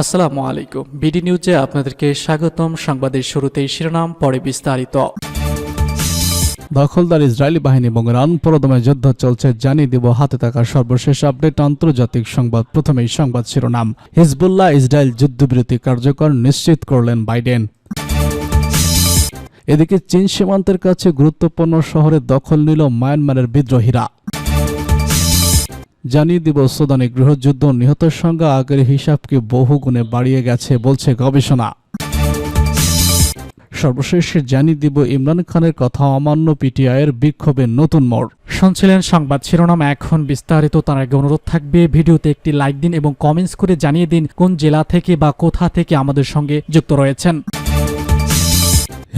আসসালামু আলাইকুম। বিডি নিউজে আপনাদেরকে স্বাগতম। সংবাদের শুরুতেই শিরোনাম, পরে বিস্তারিত। দখলদার ইসরায়েলি বাহিনী এবং রান প্রদমে যুদ্ধ চলছে, জানিয়ে দিব হাতে থাকা সর্বশেষ আপডেট আন্তর্জাতিক সংবাদ। প্রথমেই সংবাদ শিরোনাম। হিজবুল্লাহ ইসরায়েল যুদ্ধবিরতি কার্যকর নিশ্চিত করলেন বাইডেন। এদিকে চীন সীমান্তের কাছে গুরুত্বপূর্ণ শহরে দখল নিল মায়ানমারের বিদ্রোহীরা। জানিয়ে দিব সুদানে গৃহযুদ্ধ নিহতের সংখ্যা আগের হিসাবকে বহুগুণে বাড়িয়ে গেছে বলছে গবেষণা। সর্বশেষ জানিয়ে দিব ইমরান খানের কথা অমান্য পিটিআইয়ের বিক্ষোভের নতুন মোড়। শুনছিলেন সংবাদ শিরোনাম এখন বিস্তারিত তার আগে অনুরোধ থাকবে ভিডিওতে একটি লাইক দিন এবং কমেন্টস করে জানিয়ে দিন কোন জেলা থেকে বা কোথা থেকে আমাদের সঙ্গে যুক্ত রয়েছেন।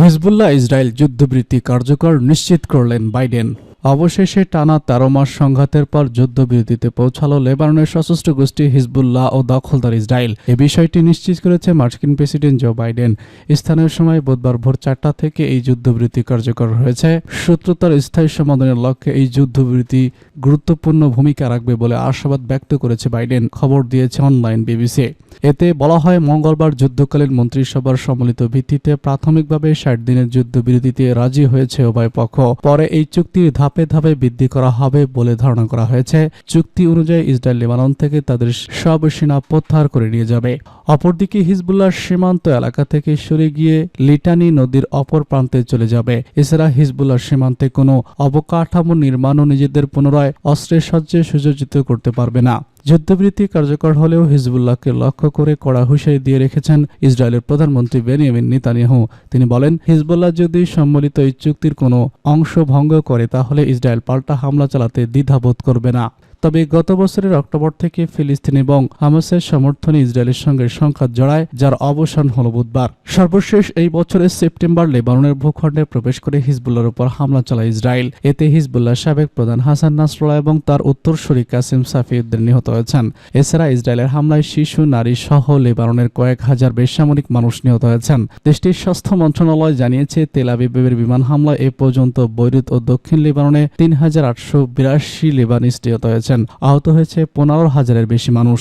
হিজবুল্লাহ ইসরায়েল যুদ্ধবৃত্তি কার্যকর নিশ্চিত করলেন বাইডেন। অবশেষে টানা তেরো মাস সংঘাতের পর যুদ্ধবিরতিতে পৌঁছালো লেবাননের সশস্ত্র গোষ্ঠী হিজবুল্লাহ ও দখলদার ইসরায়েল। এ বিষয়টি নিশ্চিত করেছে মার্কিন প্রেসিডেন্ট জো বাইডেন। স্থানীয় সময় বুধবার ভোর চারটা থেকে এই যুদ্ধবিরতি কার্যকর হয়েছে। সূত্রতার স্থায়ী সমাধানের লক্ষ্যে এই যুদ্ধবিরতি গুরুত্বপূর্ণ ভূমিকা রাখবে বলে আশাবাদ ব্যক্ত করেছে বাইডেন, খবর দিয়েছে অনলাইন বিবিসি। এতে বলা হয়, মঙ্গলবার যুদ্ধকালীন মন্ত্রিসভার সম্মিলিত ভিত্তিতে প্রাথমিকভাবে ষাট দিনের যুদ্ধবিরতিতে রাজি হয়েছে উভয় পক্ষ। পরে এই চুক্তির ধাপে ধাপে ধাপে বৃদ্ধি করা হবে বলে ধারণা করা হয়েছে। চুক্তি অনুযায়ী ইসরায়েল লেবানন থেকে তাদের সব সেনা প্রত্যাহার করে নিয়ে যাবে। অপরদিকে হিজবুল্লাহ সীমান্ত এলাকা থেকে সরে গিয়ে লিটানি নদীর অপর প্রান্তে চলে যাবে। এছাড়া হিজবুল্লাহ সীমান্তে কোনো অবকাঠামো নির্মাণ ও নিজেদের পুনরায় অস্ত্রের সাহায্যে সুযোজিত করতে পারবে না। যুদ্ধবৃত্তি কার্যকর হলেও হিজবুল্লাহকে লক্ষ্য করে কড়া হুঁশিয়ারি দিয়ে রেখেছেন ইসরায়েলের প্রধানমন্ত্রী বেনিয়ামিন নেতানিয়াহু। তিনি বলেন, হিজবুল্লাহ যদি সম্মিলিত এই চুক্তির কোনো অংশ ভঙ্গ করে, তাহলে ইসরায়েল পাল্টা হামলা চালাতে দ্বিধাবোধ করবে না। তবে গত বছরের অক্টোবর থেকে ফিলিস্তিন এবং হামাসের সমর্থনে ইসরায়েলের সঙ্গে সংঘাত জড়ায়, যার অবসান হল বুধবার। সর্বশেষ এই বছরের সেপ্টেম্বর লেবাননের ভূখণ্ডে প্রবেশ করে হিজবুল্লার উপর হামলা চালায় ইসরায়েল। এতে হিজবুল্লাহ সাবেক প্রধান হাসান নাসরুল্লাহ এবং তার উত্তরসূরি কাসিম সাফিউদ্দিন নিহত হয়েছেন। এছাড়া ইসরায়েলের হামলায় শিশু, নারী সহ লেবাননের কয়েক হাজার বেসামরিক মানুষ নিহত হয়েছেন। দেশটির স্বাস্থ্য মন্ত্রণালয় জানিয়েছে, তেল আবিবের বিমান হামলায় এ পর্যন্ত বৈরুত ও দক্ষিণ লেবাননে তিন হাজার আটশো বিরাশি লেবানিস নিহত হয়েছেন আহত হয়েছে পনেরো হাজারের বেশি মানুষ।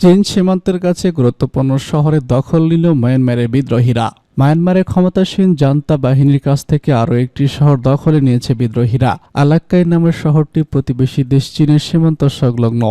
চীন সীমান্তের কাছে গুরুত্বপূর্ণ শহরে দখল নিল মায়ানমারের বিদ্রোহীরা। মায়ানমারের ক্ষমতাসীন জান্তা বাহিনীর কাছ থেকে আরও একটি শহর দখলে নিয়েছে বিদ্রোহীরা। আলাক্কাই নামের শহরটি প্রতিবেশী দেশ চীনের সীমান্ত সংলগ্ন।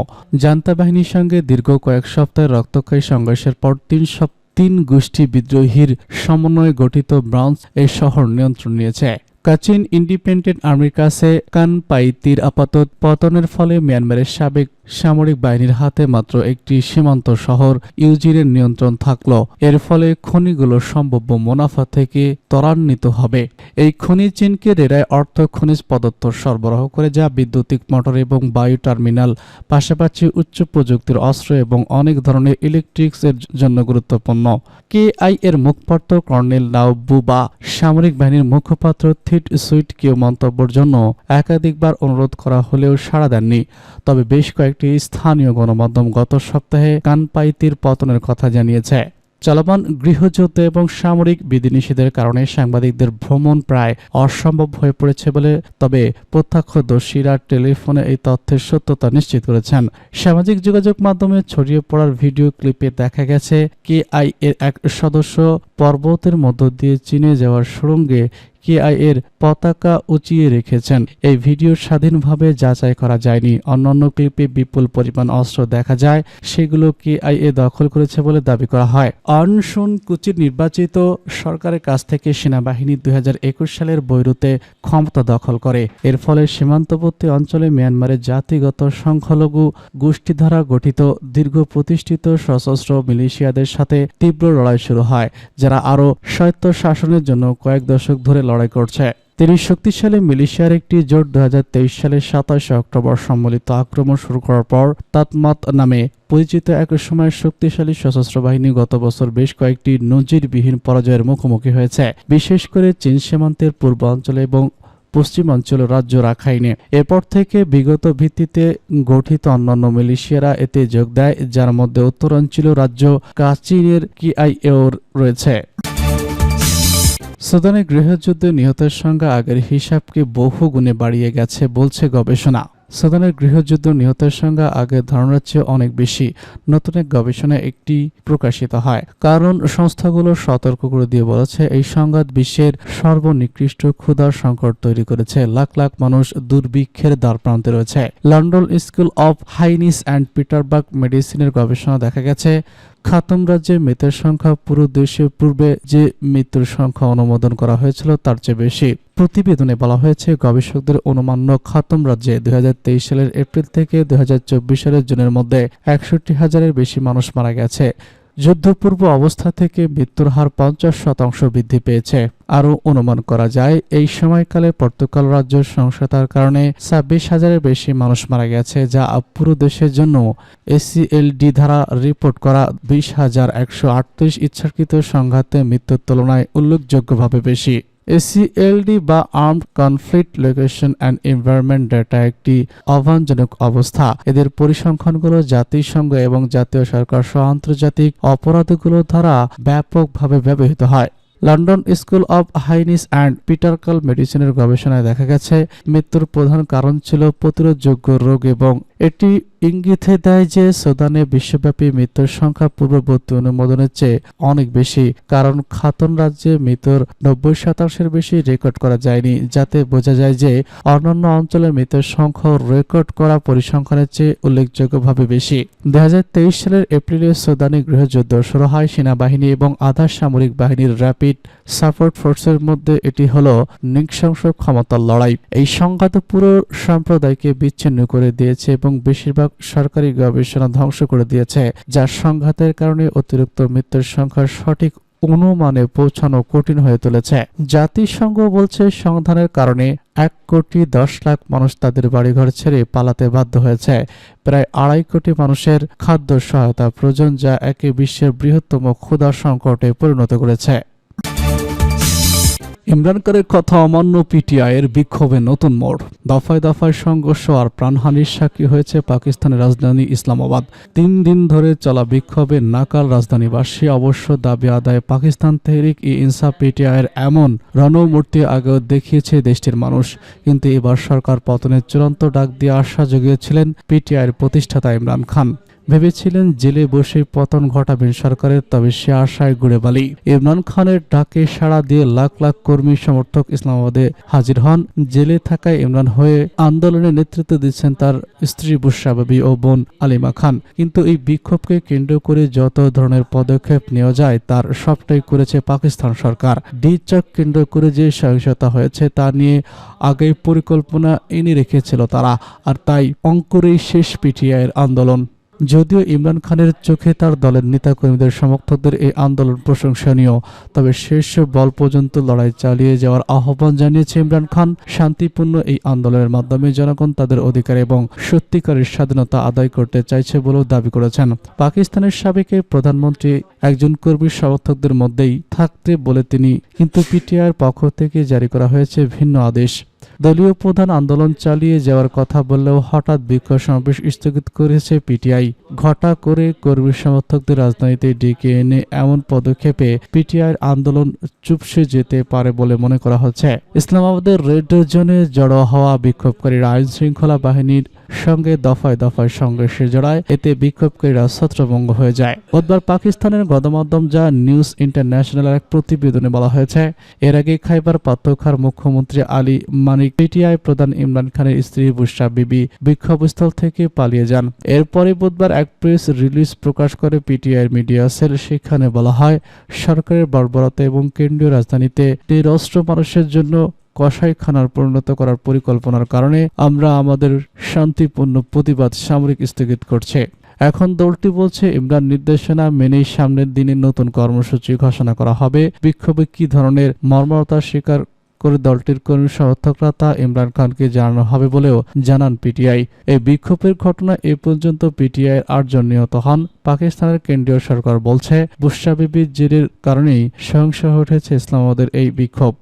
জান্তা বাহিনীর সঙ্গে দীর্ঘ কয়েক সপ্তাহের রক্তক্ষয়ী সংঘর্ষের পর তিন সপ্তাহ তিন গোষ্ঠী বিদ্রোহীর সমন্বয়ে গঠিত ব্রাঞ্চ এই শহর নিয়ন্ত্রণ নিয়েছে। কাচিন ইন্ডিপেন্ডেন্ট আর্মির কাছে কানপাইতির আপাতত পতনের ফলে মিয়ানমারের সাবেক সামরিক বাহিনীর হাতে মাত্র একটি সীমান্ত শহর ইউজিনের নিয়ন্ত্রণ থাকল। এর ফলে খনিগুলোর সম্ভাব্য মুনাফা থেকে ত্বরান্বিত হবে। এই খনি চীনকে রেরায় অর্থ খনিজ পদার্থ সরবরাহ করে যা বিদ্যুতিক মোটর এবং বায়ু টার্মিনাল, পাশাপাশি উচ্চ প্রযুক্তির অস্ত্র এবং অনেক ধরনের ইলেকট্রিক্স এর জন্য গুরুত্বপূর্ণ। কে আই এর মুখপাত্র কর্নেল নাওবু বা সামরিক বাহিনীর মুখপাত্র থিট সুইট কেউ মন্তব্যের জন্য একাধিকবার অনুরোধ করা হলেও সাড়া দেননি। তবে বেশ কয়েকটি স্থানীয় গণমাধ্যম গত সপ্তাহে কানপাইতির পতনের কথা জানিয়েছে। চলমান গৃহযুদ্ধ এবং সামরিক বিধিনিষেধের কারণে সাংবাদিকদের ভ্রমণ প্রায় অসম্ভব হয়ে পড়েছে বলে তবে প্রত্যক্ষদর্শীরা টেলিফোনে এই তথ্যের সত্যতা নিশ্চিত করেছেন। সামাজিক যোগাযোগ মাধ্যমে ছড়িয়ে পড়ার ভিডিও ক্লিপে দেখা গেছে কে আই এর এক সদস্য পর্বতের মধ্য দিয়ে চীনে যাওয়ার সুড়ঙ্গে এর পতাকা উঁচিয়ে রেখেছেন। এই ভিডিও স্বাধীনভাবে যাচাই করা যায়নি। অন্যান্য ক্লিপে বিপুল পরিমাণ অস্ত্র দেখা যায়, সেগুলো কেআইএ দখল করেছে বলে দাবি করা হয়। অনশুন কুচির নির্বাচিত সরকারের কাছ থেকে সেনাবাহিনী দুই হাজার একুশ সালের বৈরুতে ক্ষমতা দখল করে। এর ফলে সীমান্তবর্তী অঞ্চলে মিয়ানমারের জাতিগত সংখ্যালঘু গোষ্ঠী দ্বারা গঠিত দীর্ঘ প্রতিষ্ঠিত সশস্ত্র মিলিশিয়াদের সাথে তীব্র লড়াই শুরু হয়, যারা আরও স্বায়ত্ত শাসনের জন্য কয়েক দশক ধরে লড়াই করছে। তিনি শক্তিশালী মিলিশিয়ার একটি জোট দু হাজার তেইশ সালের সাতাশে অক্টোবর সম্মিলিত আক্রমণ শুরু করার পর তাতমাত নামে পরিচিত এক সময় শক্তিশালী সশস্ত্র বাহিনী গত বছর বেশ কয়েকটি নজিরবিহীন পরাজয়ের মুখোমুখি হয়েছে, বিশেষ করে চীন সীমান্তের পূর্বাঞ্চলে এবং পশ্চিমাঞ্চল রাজ্য রাখাইনে। এরপর থেকে বিগত ভিত্তিতে গঠিত অন্যান্য মিলিশিয়ারা এতে যোগ দেয়, যার মধ্যে উত্তরাঞ্চল রাজ্য কাচিনের কিআইএর রয়েছে। সুদানে গৃহযুদ্ধে নিহতের সংখ্যা আগের হিসাবকে বহু গুণে বাড়িয়ে গেছে বলছে গবেষণা। সুদানের গৃহযুদ্ধ নিহতের সংখ্যা আগের ধারণার চেয়ে অনেক বেশি। নতুন এক গবেষণায় একটি প্রকাশিত হয়। কারণ সংস্থাগুলো সতর্ক করে দিয়ে বলেছে, এই সংঘাত বিশ্বের সর্বনিকৃষ্ট ক্ষুধার সংকট তৈরি করেছে। লাখ লাখ মানুষ দুর্ভিক্ষের দ্বার প্রান্তে রয়েছে। লন্ডন স্কুল অফ হাইনিস অ্যান্ড পিটারবার্গ মেডিসিনের গবেষণা দেখা গেছে খাতম রাজ্যে মৃতের সংখ্যা পুরো দেশে পূর্বে যে মৃত্যুর সংখ্যা অনুমোদন করা হয়েছিল, তার চেয়ে বেশি। প্রতিবেদনে বলা হয়েছে, গবেষকদের অনুমান্য খাতম রাজ্যে দুই হাজার তেইশ সালের এপ্রিল থেকে দুই হাজার চব্বিশ সালের জুনের মধ্যে একষট্টি হাজারের বেশি মানুষ মারা গেছে। যুদ্ধপূর্ব অবস্থা থেকে মৃত্যুর হার পঞ্চাশ শতাংশ বৃদ্ধি পেয়েছে। আরও অনুমান করা যায়, এই সময়কালে পর্তুগাল রাজ্য সহিংসতার কারণে ছাব্বিশ হাজারের বেশি মানুষ মারা গেছে, যা পুরো দেশের জন্য এসিএলডি দ্বারা রিপোর্ট করা বিশ হাজার একশো আটত্রিশ ইচ্ছাকৃত সংঘাতে মৃত্যুর তুলনায় উল্লেখযোগ্যভাবে বেশি। এসিএলডি বা armed conflict location and environment data একটি আহ্বানজনক অবস্থা। এদের পরিসংখ্যানগুলো জাতিসংঘ এবং জাতীয় সরকার সহ আন্তর্জাতিক অপরাধগুলো দ্বারা ব্যাপকভাবে ব্যবহৃত হয়। লন্ডন স্কুল অব হাইনিস অ্যান্ড পিটারকাল মেডিসিনের গবেষণায় দেখা গেছে, মৃত্যুর প্রধান কারণ ছিল প্রতিরোধযোগ্য রোগ এবং এটি ইঙ্গিতে দেয় যে সুদানে বিশ্বব্যাপী মৃত্যুর সংখ্যা পূর্ববর্তী অনুমোদনের চেয়ে অনেক বেশি, কারণ খাতন রাজ্যে মৃত্যুর নব্বই শতাংশের বেশি রেকর্ড করা যায়নি, যাতে বোঝা যায় যে অন্যান্য অঞ্চলে মৃত্যুর সংখ্যা রেকর্ড করা পরিসংখ্যানের চেয়ে উল্লেখযোগ্যভাবে বেশি। দুই হাজার তেইশ সালের এপ্রিলে সুদানি গৃহযুদ্ধ শুরু হয় সেনাবাহিনী এবং আধা সামরিক বাহিনীর র্যাপিড সাপোর্ট ফোর্সের মধ্যে এটি হল নৃশংস ক্ষমতার লড়াই। এই সংঘাত পুরো সম্প্রদায়কে বিচ্ছিন্ন করে দিয়েছে এবং বেশিরভাগ সরকারি গবেষণা ধ্বংস করে দিয়েছে যা সংঘাতের কারণে অতিরিক্ত মৃত্যুর সংখ্যার সঠিক অনুমানে পৌঁছানো কঠিন হয়ে তুলেছে। জাতিসংঘ বলছে সংধানের কারণে এক কোটি দশ লাখ মানুষ তাদের বাড়িঘর ছেড়ে পালাতে বাধ্য হয়েছে। প্রায় আড়াই কোটি মানুষের খাদ্য সহায়তা প্রয়োজন, যা একে বিশ্বের বৃহত্তম ক্ষুধা সংকটে পরিণত করেছে। ইমরান খানের কথা অমান্য পিটিআইয়ের বিক্ষোভে নতুন মোড়। দফায় দফায় সংঘর্ষ আর প্রাণহানির সাক্ষী হয়েছে পাকিস্তানের রাজধানী ইসলামাবাদ। তিন দিন ধরে চলা বিক্ষোভে নাকাল রাজধানীবাসী। অবশ্য দাবি আদায় পাকিস্তান তেহরিক ই ইনসাফ পিটিআইয়ের এমন রণমূর্তি আগেও দেখিয়েছে দেশটির মানুষ। কিন্তু এবার সরকার পতনের চূড়ান্ত ডাক দিয়ে আশা জুগিয়েছিলেন পিটিআইয়ের প্রতিষ্ঠাতা ইমরান খান। ভেবেছিলেন জেলে বসে পতন ঘটাবেন সরকারের, তবে সে আশায় গুড়ে বালি। ইমরান খানের ডাকে সাড়া দিয়ে লাখ লাখ কর্মী সমর্থক ইসলামাবাদে হাজির হন। জেলে থাকায় ইমরান হয়ে আন্দোলনে নেতৃত্ব দিচ্ছেন তার স্ত্রী বুশরা ও বোন আলিমা খান। কিন্তু এই বিক্ষোভকে কেন্দ্র করে যত ধরনের পদক্ষেপ নেওয়া যায়, তার সবটাই করেছে পাকিস্তান সরকার। ডিচক কেন্দ্র করে যে সহিংসতা হয়েছে, তা নিয়ে আগেই পরিকল্পনা এনে রেখেছিল তারা, আর তাই অঙ্কুরেই শেষ পিটিআইয়ের আন্দোলন। যদিও ইমরান খানের চোখে তার দলের নেতাকর্মীদের সমর্থকদের এই আন্দোলন প্রশংসনীয়, তবে শেষ বল পর্যন্ত লড়াই চালিয়ে যাওয়ার আহ্বান জানিয়েছে ইমরান খান। শান্তিপূর্ণ এই আন্দোলনের মাধ্যমে জনগণ তাদের অধিকার এবং সত্যিকারের স্বাধীনতা আদায় করতে চাইছে বলেও দাবি করেছেন। পাকিস্তানের সাবেক প্রধানমন্ত্রী একজন কর্মী সমর্থকদের মধ্যেই থাকতে বলে তিনি, কিন্তু পিটিআর পক্ষ থেকে জারি করা হয়েছে ভিন্ন আদেশ। দলীয় প্রধান আন্দোলন চালিয়ে যাওয়ার কথা বললেও হঠাৎ বিক্ষোভ সমাবেশ স্থগিত করেছে পিটিআই। ঘটা করে কর্মী সমর্থকদের রাজধানীতে ডেকে এনে এমন পদক্ষেপে পিটিআইয়ের আন্দোলন চুপসে যেতে পারে বলে মনে করা হচ্ছে। ইসলামাবাদের রেড জোনে জড়ো হওয়া বিক্ষোভকারীরা আইন শৃঙ্খলা বাহিনীর সঙ্গে দফায় দফায় সংঘর্ষে জড়ায়। এতে বিক্ষোভকারীরা ছত্রভঙ্গ হয়ে যায়। বুধবার পাকিস্তানের গণমাধ্যম যা নিউজ ইন্টারন্যাশনাল এক প্রতিবেদনে বলা হয়েছে, এর আগে খাইবার পাত্রখার মুখ্যমন্ত্রী আলী মানিক, পিটিআই প্রধান ইমরান খানের স্ত্রী বুশরা বিবি বিক্ষোভস্থল থেকে পালিয়ে যান। এরপরে বুধবার এক প্রেস রিলিজ প্রকাশ করে পিটিআইয়ের মিডিয়া সেল, সেখানে বলা হয়, সরকারের বর্বরতা এবং কেন্দ্রীয় রাজধানীতে নিরস্ত্র মানুষের জন্য কসাইখানার পরিণত করার পরিকল্পনার কারণে আমরা আমাদের শান্তিপূর্ণ প্রতিবাদ সামরিক স্থগিত করছে। এখন দলটি বলছে, ইমরান নির্দেশনা মেনেই সামনের দিনে নতুন কর্মসূচি ঘোষণা করা হবে। বিক্ষোভে কি ধরনের মর্মরতার শিকার করে দলটির কর্মী সমর্থকরা তা ইমরান খানকে জানানো হবে বলেও জানান পিটিআই। এই বিক্ষোভের ঘটনা এ পর্যন্ত পিটিআই এর আটজন নিহত হন। পাকিস্তানের কেন্দ্রীয় সরকার বলছে বুশরা বিবির জেরের কারণেই সহিংস হয়ে উঠেছে ইসলামাবাদের এই বিক্ষোভ।